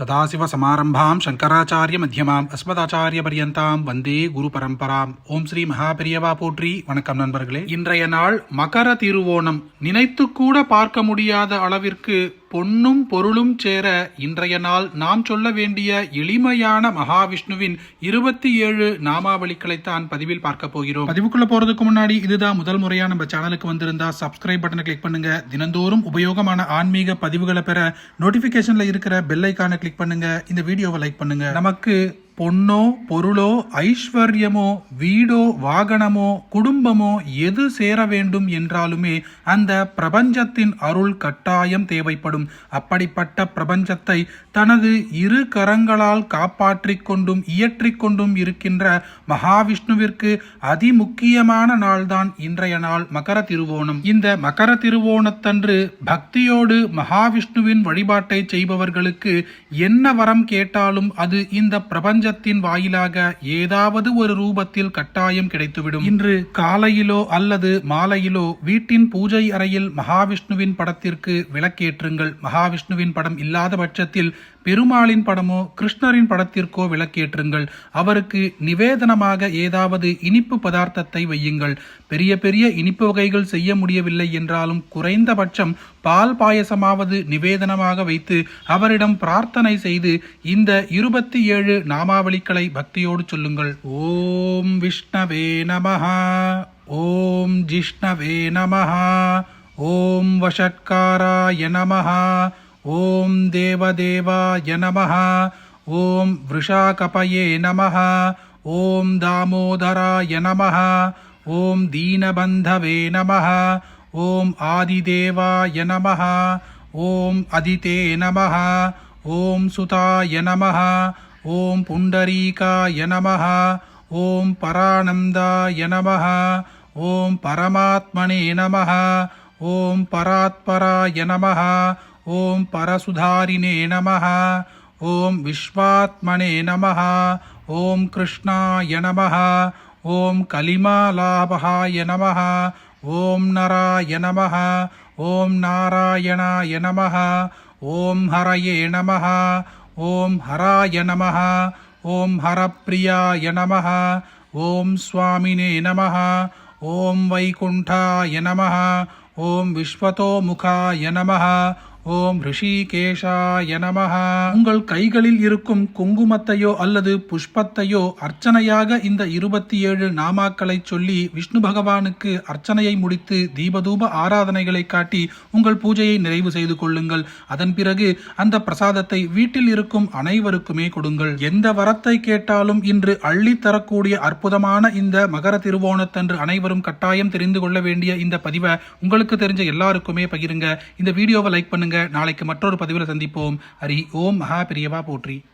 சதாசிவசமாரம்பாம் சங்கராச்சாரிய மத்தியமாம் அஸ்மதாச்சாரிய பரியந்தாம் வந்தே குரு பரம்பராம். ஓம் ஸ்ரீ மகாபெரியவா போற்றி. வணக்கம் நண்பர்களே. இன்றைய நாள் மகர திருவோணம். நினைத்து கூட பார்க்க முடியாத அளவிற்கு பொன்னும் பொருளும் சேர இன்றைய நாள் நாம் சொல்ல வேண்டிய எளிமையான மகாவிஷ்ணுவின் இருபத்தி ஏழு நாமாவளிகளைத்தான் பதிவில் பார்க்க போகிறோம். பதிவுக்குள்ள போறதுக்கு முன்னாடி இதுதான் முதல் முறையா நம்ம சேனலுக்கு வந்திருந்தா சப்ஸ்கிரைப் பட்டனை கிளிக் பண்ணுங்க. தினந்தோறும் உபயோகமான ஆன்மீக பதிவுகளை பெற நோட்டிபிகேஷன்ல இருக்கிற பெல் ஐக்கான கிளிக் பண்ணுங்க. இந்த வீடியோவை லைக் பண்ணுங்க. நமக்கு பொன்னோ பொருளோ ஐஸ்வர்யமோ வீடோ வாகனமோ குடும்பமோ எது சேர வேண்டும் என்றாலுமே அந்த பிரபஞ்சத்தின் அருள் கட்டாயம் தேவைப்படும். அப்படிப்பட்ட பிரபஞ்சத்தை தனது இரு கரங்களால் காப்பாற்றிக் கொண்டும் இயற்றிக் கொண்டும் இருக்கின்ற மகாவிஷ்ணுவிற்கு அதிமுக்கியமான நாள்தான் இன்றைய நாள் மகர திருவோணம். இந்த மகர திருவோணத்தன்று பக்தியோடு மகாவிஷ்ணுவின் வழிபாட்டை செய்பவர்களுக்கு என்ன வரம் கேட்டாலும் அது இந்த பிரபஞ்ச பிரபஞ்சத்தின் வாயிலாக ஏதாவது ஒரு ரூபத்தில் கட்டாயம் கிடைத்துவிடும். இன்று காலையிலோ அல்லது மாலையிலோ வீட்டின் பூஜை அறையில் மகாவிஷ்ணுவின் படத்திற்கு விளக்கேற்றுங்கள். மகாவிஷ்ணுவின் படம் இல்லாத பட்சத்தில் பெருமாளின் படமோ கிருஷ்ணரின் படத்திற்கோ விளக்கேற்றுங்கள். அவருக்கு நிவேதனமாக ஏதாவது இனிப்பு பதார்த்தத்தை வையுங்கள். பெரிய பெரிய இனிப்பு வகைகள் செய்ய முடியவில்லை என்றாலும் குறைந்தபட்சம் பால் பாயசமாவது நிவேதனமாக வைத்து அவரிடம் பிரார்த்தனை செய்து இந்த இருபத்தி ஏழு நாமாவளிகளை பக்தியோடு சொல்லுங்கள். ஓம் விஷ்ணவே நமஹா. ஓம் ஜிஷ்ணவே நமஹா. ஓம் வஷட்காராய நமஹா. ஓம் தேவதேவாய நமஹா. ஓம் விஷாகபயே நமஹா. ஓம் தாமோதராய நமஹா. ఓం దీనబంధవే నమ ఓం ఆదిదేవాయ నమ ఓం అదితే నమ ఓం సుతాయ నమ ఓం పుండరీకాయ నమ ఓం పరానందాయ నమ ఓం పరమాత్మనే నమ ఓం పరాత్పరాయ నమ ఓం పరసుధారిణే నమ ఓం విశ్వాత్మనే నమ ఓం కృష్ణాయ నమ ॐ कलिमालाभहाय नमः ॐ नराय नमः ॐ नारायणाय नमः ॐ हरये नमः ॐ हराय नमः ॐ हरप्रियाय नमः ॐ स्वामिने नमः ॐ वैकुण्ठाय नमः ॐ विश्वतोमुखाय नमः ஓம் ரிஷிகேஷாய நமஹ. உங்கள் கைகளில் இருக்கும் குங்குமத்தையோ அல்லது புஷ்பத்தையோ அர்ச்சனையாக இந்த இருபத்தி ஏழு நாமாக்களை சொல்லி விஷ்ணு பகவானுக்கு அர்ச்சனையை முடித்து தீபதூப ஆராதனைகளை காட்டி உங்கள் பூஜையை நிறைவு செய்து கொள்ளுங்கள். அதன் பிறகு அந்த பிரசாதத்தை வீட்டில் இருக்கும் அனைவருக்குமே கொடுங்கள். எந்த வரத்தை கேட்டாலும் இன்று அள்ளி தரக்கூடிய அற்புதமான இந்த மகர திருவோணத்தன்று அனைவரும் கட்டாயம் தெரிந்து கொள்ள வேண்டிய இந்த பதிவை உங்களுக்கு தெரிஞ்ச எல்லாருக்குமே பகிருங்க. இந்த வீடியோவை லைக் பண்ணுங்க. நாளைக்கு மற்றொரு பதிவில் சந்திப்போம். ஹரி ஓம் மகா பெரியவா போற்றி.